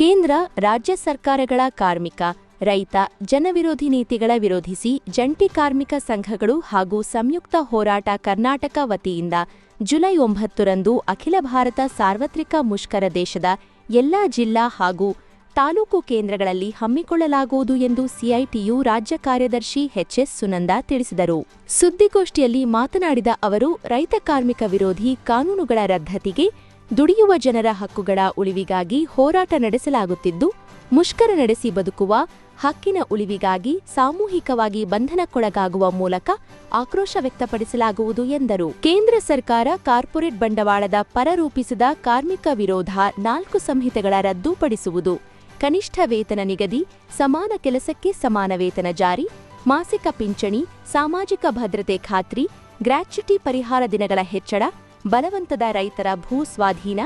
ಕೇಂದ್ರ, ರಾಜ್ಯ ಸರ್ಕಾರಗಳ ಕಾರ್ಮಿಕ, ರೈತ, ಜನವಿರೋಧಿ ನೀತಿಗಳ ವಿರೋಧಿಸಿ ಜಂಟಿ ಕಾರ್ಮಿಕ ಸಂಘಗಳು ಹಾಗೂ ಸಂಯುಕ್ತ ಹೋರಾಟ ಕರ್ನಾಟಕ ವತಿಯಿಂದ ಜುಲೈ ಒಂಬತ್ತರಂದು ಅಖಿಲ ಭಾರತ ಸಾರ್ವತ್ರಿಕ ಮುಷ್ಕರ ದೇಶದ ಎಲ್ಲಾ ಜಿಲ್ಲಾ ಹಾಗೂ ತಾಲೂಕು ಕೇಂದ್ರಗಳಲ್ಲಿ ಹಮ್ಮಿಕೊಳ್ಳಲಾಗುವುದು ಎಂದು ಸಿಐಟಿಯು ರಾಜ್ಯ ಕಾರ್ಯದರ್ಶಿ ಎಚ್ಎಸ್ ಸುನಂದ ತಿಳಿಸಿದರು. ಸುದ್ದಿಗೋಷ್ಠಿಯಲ್ಲಿ ಮಾತನಾಡಿದ ಅವರು, ರೈತ ಕಾರ್ಮಿಕ ವಿರೋಧಿ ಕಾನೂನುಗಳ ರದ್ದತಿಗೆ ದುಡಿಯುವ ಜನರ ಹಕ್ಕುಗಳ ಉಳಿವಿಗಾಗಿ ಹೋರಾಟ ನಡೆಸಲಾಗುತ್ತಿದ್ದು, ಮುಷ್ಕರ ನಡೆಸಿ ಬದುಕುವ ಹಕ್ಕಿನ ಉಳಿವಿಗಾಗಿ ಸಾಮೂಹಿಕವಾಗಿ ಬಂಧನಕ್ಕೊಳಗಾಗುವ ಮೂಲಕ ಆಕ್ರೋಶ ವ್ಯಕ್ತಪಡಿಸಲಾಗುವುದು ಎಂದರು. ಕೇಂದ್ರ ಸರ್ಕಾರ ಕಾರ್ಪೊರೇಟ್ ಬಂಡವಾಳದ ಪರ ರೂಪಿಸಿದ ಕಾರ್ಮಿಕ ವಿರೋಧ ನಾಲ್ಕು ಸಂಹಿತೆಗಳ ರದ್ದುಪಡಿಸುವುದು, ಕನಿಷ್ಠ ವೇತನ ನಿಗದಿ, ಸಮಾನ ಕೆಲಸಕ್ಕೆ ಸಮಾನ ವೇತನ ಜಾರಿ, ಮಾಸಿಕ ಪಿಂಚಣಿ, ಸಾಮಾಜಿಕ ಭದ್ರತೆ ಖಾತ್ರಿ, ಗ್ರಾಚ್ಯುಟಿ ಪರಿಹಾರ ದಿನಗಳ ಹೆಚ್ಚಳ ಬಲವಂತದ ರೈತರ ಭೂ ಸ್ವಾಧೀನ,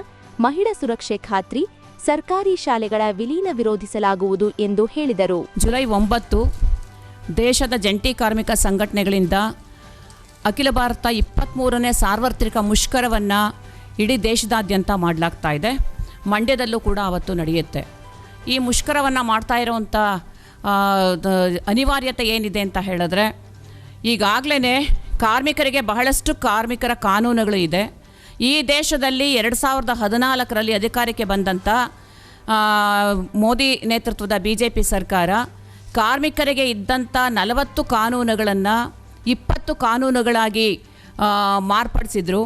ಮಹಿಳಾ ಸುರಕ್ಷೆ ಖಾತ್ರಿ, ಸರ್ಕಾರಿ ಶಾಲೆಗಳ ವಿಲೀನ ವಿರೋಧಿಸಲಾಗುವುದು ಎಂದು ಹೇಳಿದರು. ಜುಲೈ ಒಂಬತ್ತು, ದೇಶದ ಜಂಟಿ ಕಾರ್ಮಿಕ ಸಂಘಟನೆಗಳಿಂದ ಅಖಿಲ ಭಾರತ ಇಪ್ಪತ್ತ್ಮೂರನೇ ಸಾರ್ವತ್ರಿಕ ಮುಷ್ಕರವನ್ನು ಇಡೀ ದೇಶದಾದ್ಯಂತ ಮಾಡಲಾಗ್ತಾ ಇದೆ. ಮಂಡ್ಯದಲ್ಲೂ ಕೂಡ ಅವತ್ತು ನಡೆಯುತ್ತೆ. ಈ ಮುಷ್ಕರವನ್ನು ಮಾಡ್ತಾ ಇರುವಂಥ ಅನಿವಾರ್ಯತೆ ಏನಿದೆ ಅಂತ ಹೇಳಿದ್ರೆ ಈಗಾಗಲೇ ಕಾರ್ಮಿಕರಿಗೆ ಬಹಳಷ್ಟು ಕಾರ್ಮಿಕರ ಕಾನೂನುಗಳು ಇದೆ. ಈ ದೇಶದಲ್ಲಿ ಎರಡು ಸಾವಿರದ ಹದಿನಾಲ್ಕರಲ್ಲಿ ಅಧಿಕಾರಕ್ಕೆ ಬಂದಂಥ ಮೋದಿ ನೇತೃತ್ವದ ಬಿ ಜೆ ಪಿ ಸರ್ಕಾರ ಕಾರ್ಮಿಕರಿಗೆ ಇದ್ದಂಥ ನಲವತ್ತು ಕಾನೂನುಗಳನ್ನು ಇಪ್ಪತ್ತು ಕಾನೂನುಗಳಾಗಿ ಮಾರ್ಪಡಿಸಿದ್ರು.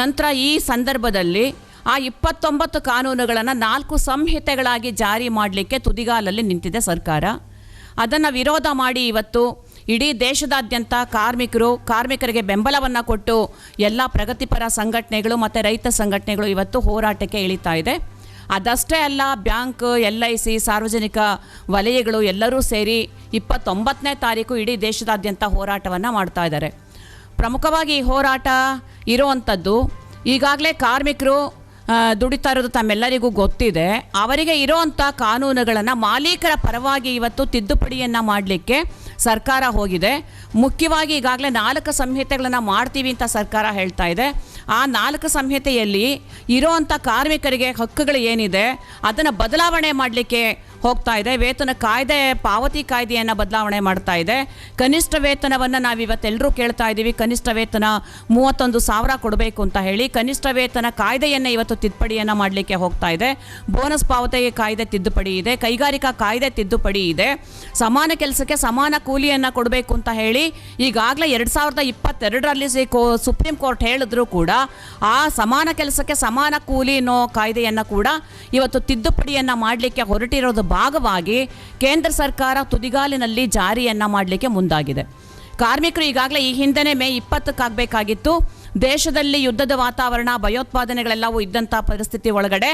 ನಂತರ ಈ ಸಂದರ್ಭದಲ್ಲಿ ಆ ಇಪ್ಪತ್ತೊಂಬತ್ತು ಕಾನೂನುಗಳನ್ನು ನಾಲ್ಕು ಸಂಹಿತೆಗಳಾಗಿ ಜಾರಿ ಮಾಡಲಿಕ್ಕೆ ತುದಿಗಾಲಲ್ಲಿ ನಿಂತಿದೆ ಸರ್ಕಾರ. ಅದನ್ನು ವಿರೋಧ ಮಾಡಿ ಇವತ್ತು ಇಡೀ ದೇಶದಾದ್ಯಂತ ಕಾರ್ಮಿಕರು, ಕಾರ್ಮಿಕರಿಗೆ ಬೆಂಬಲವನ್ನು ಕೊಟ್ಟು ಎಲ್ಲ ಪ್ರಗತಿಪರ ಸಂಘಟನೆಗಳು ಮತ್ತು ರೈತ ಸಂಘಟನೆಗಳು ಇವತ್ತು ಹೋರಾಟಕ್ಕೆ ಇಳಿತಾ ಇದೆ. ಅದಷ್ಟೇ ಅಲ್ಲ, ಬ್ಯಾಂಕ್, ಎಲ್ ಐ ಸಿ, ಸಾರ್ವಜನಿಕ ವಲಯಗಳು ಎಲ್ಲರೂ ಸೇರಿ ಇಪ್ಪತ್ತೊಂಬತ್ತನೇ ತಾರೀಕು ಇಡೀ ದೇಶದಾದ್ಯಂತ ಹೋರಾಟವನ್ನು ಮಾಡ್ತಾ ಇದ್ದಾರೆ. ಪ್ರಮುಖವಾಗಿ ಈ ಹೋರಾಟ ಇರುವಂಥದ್ದು ಈಗಾಗಲೇ ಕಾರ್ಮಿಕರು ದುಡಿತಾ ಇರೋದು ತಮ್ಮೆಲ್ಲರಿಗೂ ಗೊತ್ತಿದೆ. ಅವರಿಗೆ ಇರೋವಂಥ ಕಾನೂನುಗಳನ್ನು ಮಾಲೀಕರ ಪರವಾಗಿ ಇವತ್ತು ತಿದ್ದುಪಡಿಯನ್ನು ಮಾಡಲಿಕ್ಕೆ ಸರ್ಕಾರ ಹೋಗಿದೆ. ಮುಖ್ಯವಾಗಿ ಈಗಾಗಲೇ ನಾಲ್ಕು ಸಂಹಿತೆಗಳನ್ನು ಮಾಡ್ತೀವಿ ಅಂತ ಸರ್ಕಾರ ಹೇಳ್ತಾ ಇದೆ. ಆ ನಾಲ್ಕು ಸಂಹಿತೆಯಲ್ಲಿ ಇರೋವಂಥ ಕಾರ್ಮಿಕರಿಗೆ ಹಕ್ಕುಗಳು ಏನಿದೆ, ಅದನ್ನು ಬದಲಾವಣೆ ಮಾಡಲಿಕ್ಕೆ ಹೋಗ್ತಾ ಇದೆ. ವೇತನ ಕಾಯ್ದೆ, ಪಾವತಿ ಕಾಯ್ದೆಯನ್ನು ಬದಲಾವಣೆ ಮಾಡ್ತಾ ಇದೆ. ಕನಿಷ್ಠ ವೇತನವನ್ನು ನಾವು ಇವತ್ತೆಲ್ಲರೂ ಕೇಳ್ತಾ ಇದ್ದೀವಿ. ಕನಿಷ್ಠ ವೇತನ ಮೂವತ್ತೊಂದು ಸಾವಿರ ಕೊಡಬೇಕು ಅಂತ ಹೇಳಿ, ಕನಿಷ್ಠ ವೇತನ ಕಾಯ್ದೆಯನ್ನು ಇವತ್ತು ತಿದ್ದುಪಡಿಯನ್ನು ಮಾಡಲಿಕ್ಕೆ ಹೋಗ್ತಾ ಇದೆ. ಬೋನಸ್ ಪಾವತಿ ಕಾಯ್ದೆ ತಿದ್ದುಪಡಿ ಇದೆ. ಕೈಗಾರಿಕಾ ಕಾಯ್ದೆ ತಿದ್ದುಪಡಿ ಇದೆ. ಸಮಾನ ಕೆಲಸಕ್ಕೆ ಸಮಾನ ಕೂಲಿಯನ್ನು ಕೊಡಬೇಕು ಅಂತ ಹೇಳಿ, ಈಗಾಗಲೇ ಎರಡು ಸಾವಿರದ ಇಪ್ಪತ್ತೆರಡರಲ್ಲಿ ಸುಪ್ರೀಂ ಕೋರ್ಟ್ ಹೇಳಿದ್ರು ಕೂಡ, ಆ ಸಮಾನ ಕೆಲಸಕ್ಕೆ ಸಮಾನ ಕೂಲಿ ಅನ್ನೋ ಕಾಯ್ದೆಯನ್ನು ಕೂಡ ಇವತ್ತು ತಿದ್ದುಪಡಿಯನ್ನು ಮಾಡಲಿಕ್ಕೆ ಹೊರಟಿರೋದು ಭಾಗವಾಗಿ ಕೇಂದ್ರ ಸರ್ಕಾರ ತುದಿಗಾಲಿನಲ್ಲಿ ಜಾರಿಯನ್ನು ಮಾಡಲಿಕ್ಕೆ ಮುಂದಾಗಿದೆ. ಕಾರ್ಮಿಕರು ಈಗಾಗಲೇ ಈ ಹಿಂದೆನೇ ಮೇ ಇಪ್ಪತ್ತಕ್ಕಾಗಬೇಕಾಗಿತ್ತು. ದೇಶದಲ್ಲಿ ಯುದ್ಧದ ವಾತಾವರಣ, ಭಯೋತ್ಪಾದನೆಗಳೆಲ್ಲವೂ ಇದ್ದಂಥ ಪರಿಸ್ಥಿತಿ ಒಳಗಡೆ.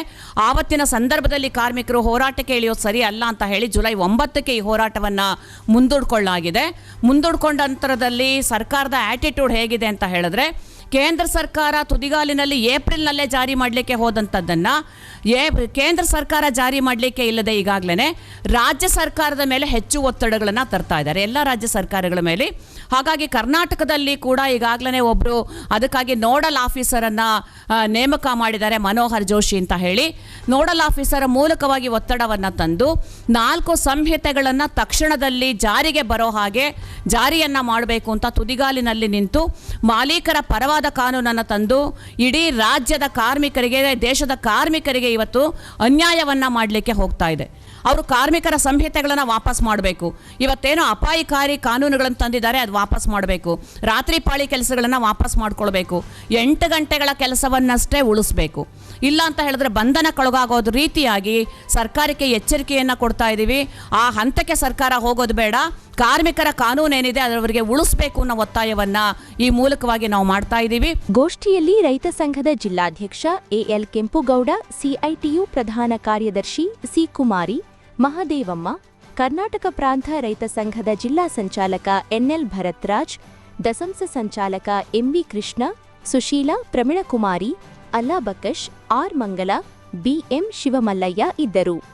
ಆವತ್ತಿನ ಸಂದರ್ಭದಲ್ಲಿ ಕಾರ್ಮಿಕರು ಹೋರಾಟಕ್ಕೆ ಇಳಿಯೋದು ಸರಿ ಅಲ್ಲ ಅಂತ ಹೇಳಿ ಜುಲೈ ಒಂಬತ್ತಕ್ಕೆ ಈ ಹೋರಾಟವನ್ನು ಮುಂದೂಡ್ಕೊಳ್ಳಲಾಗಿದೆ. ಮುಂದೂಡ್ಕೊಂಡ ನಂತರದಲ್ಲಿ ಸರ್ಕಾರದ ಆ್ಯಟಿಟ್ಯೂಡ್ ಹೇಗಿದೆ ಅಂತ ಹೇಳಿದ್ರೆ ಕೇಂದ್ರ ಸರ್ಕಾರ ತುದಿಗಾಲಿನಲ್ಲಿ ಏಪ್ರಿಲ್ನಲ್ಲೇ ಜಾರಿ ಮಾಡಲಿಕ್ಕೆ ಹೋದಂಥದ್ದನ್ನು ಏ, ಕೇಂದ್ರ ಸರ್ಕಾರ ಜಾರಿ ಮಾಡಲಿಕ್ಕೆ ಇಲ್ಲದೆ ಈಗಾಗಲೇ ರಾಜ್ಯ ಸರ್ಕಾರದ ಮೇಲೆ ಹೆಚ್ಚು ಒತ್ತಡಗಳನ್ನು ತರ್ತಾ ಇದ್ದಾರೆ. ಎಲ್ಲ ರಾಜ್ಯ ಸರ್ಕಾರಗಳ ಮೇಲೆ. ಹಾಗಾಗಿ ಕರ್ನಾಟಕದಲ್ಲಿ ಕೂಡ ಈಗಾಗಲೇ ಒಬ್ಬರು ಅದಕ್ಕಾಗಿ ನೋಡಲ್ ಆಫೀಸರನ್ನು ನೇಮಕ ಮಾಡಿದ್ದಾರೆ ಮನೋಹರ್ ಜೋಶಿ ಅಂತ ಹೇಳಿ. ನೋಡಲ್ ಆಫೀಸರ ಮೂಲಕವಾಗಿ ಒತ್ತಡವನ್ನು ತಂದು ನಾಲ್ಕು ಸಂಹಿತೆಗಳನ್ನು ತಕ್ಷಣದಲ್ಲಿ ಜಾರಿಗೆ ಬರೋ ಹಾಗೆ ಜಾರಿಯನ್ನು ಮಾಡಬೇಕು ಅಂತ ತುದಿಗಾಲಿನಲ್ಲಿ ನಿಂತು ಮಾಲೀಕರ ಪರವಾದ ಕಾನೂನನ್ನು ತಂದು ಇಡೀ ರಾಜ್ಯದ ಕಾರ್ಮಿಕರಿಗೆ, ದೇಶದ ಕಾರ್ಮಿಕರಿಗೆ ಇವತ್ತು ಅನ್ಯಾಯವನ್ನು ಮಾಡಲಿಕ್ಕೆ ಹೋಗ್ತಾ ಇದೆ. ಅವರು ಕಾರ್ಮಿಕರ ಸಂಹಿತೆಗಳನ್ನು ವಾಪಸ್ ಮಾಡಬೇಕು. ಇವತ್ತೇನೋ ಅಪಾಯಕಾರಿ ಕಾನೂನುಗಳನ್ನು ತಂದಿದ್ದಾರೆ, ಅದು ವಾಪಸ್ ಮಾಡಬೇಕು. ರಾತ್ರಿ ಪಾಳಿ ಕೆಲಸಗಳನ್ನು ವಾಪಸ್ ಮಾಡ್ಕೊಳ್ಬೇಕು. ಎಂಟು ಗಂಟೆಗಳ ಕೆಲಸವನ್ನಷ್ಟೇ ಉಳಿಸ್ಬೇಕು. ಇಲ್ಲ ಅಂತ ಹೇಳಿದ್ರೆ ಬಂಧನಕ್ಕೊಳಗಾಗೋದು ರೀತಿಯಾಗಿ ಸರ್ಕಾರಕ್ಕೆ ಎಚ್ಚರಿಕೆಯನ್ನು ಕೊಡ್ತಾ ಇದ್ದೀವಿ ಆ ಹಂತಕ್ಕೆ ಸರ್ಕಾರ ಹೋಗೋದು ಬೇಡ. ಕಾರ್ಮಿಕರ ಕಾನೂನು ಏನಿದೆ ಅದರವರಿಗೆ ಉಳಿಸಬೇಕು ಅನ್ನೋ ಒತ್ತಾಯವನ್ನ ಈ ಮೂಲಕವಾಗಿ ನಾವು ಮಾಡ್ತಾ ಇದ್ದೀವಿ. ಗೋಷ್ಠಿಯಲ್ಲಿ ರೈತ ಸಂಘದ ಜಿಲ್ಲಾಧ್ಯಕ್ಷ ಎಎಲ್ ಕೆಂಪುಗೌಡ, ಸಿಐಟಿಯು ಪ್ರಧಾನ ಕಾರ್ಯದರ್ಶಿ ಸಿ ಕುಮಾರಿ ಮಹದೇವಮ್ಮ, ಕರ್ನಾಟಕ ಪ್ರಾಂತ ರೈತ ಸಂಘದ ಜಿಲ್ಲಾ ಸಂಚಾಲಕ ಎನ್ಎಲ್ ಭರತ್ರಾಜ್, ದಸಂಸ ಸಂಚಾಲಕ ಎಂವಿ ಕೃಷ್ಣ, ಸುಶೀಲಾ ಪ್ರಮಿಳಕುಮಾರಿ, ಅಲ್ಲಾ ಬಕಶ್, ಆರ್ ಮಂಗಲ, ಬಿಎಂ ಶಿವಮಲ್ಲಯ್ಯ ಇದ್ದರು.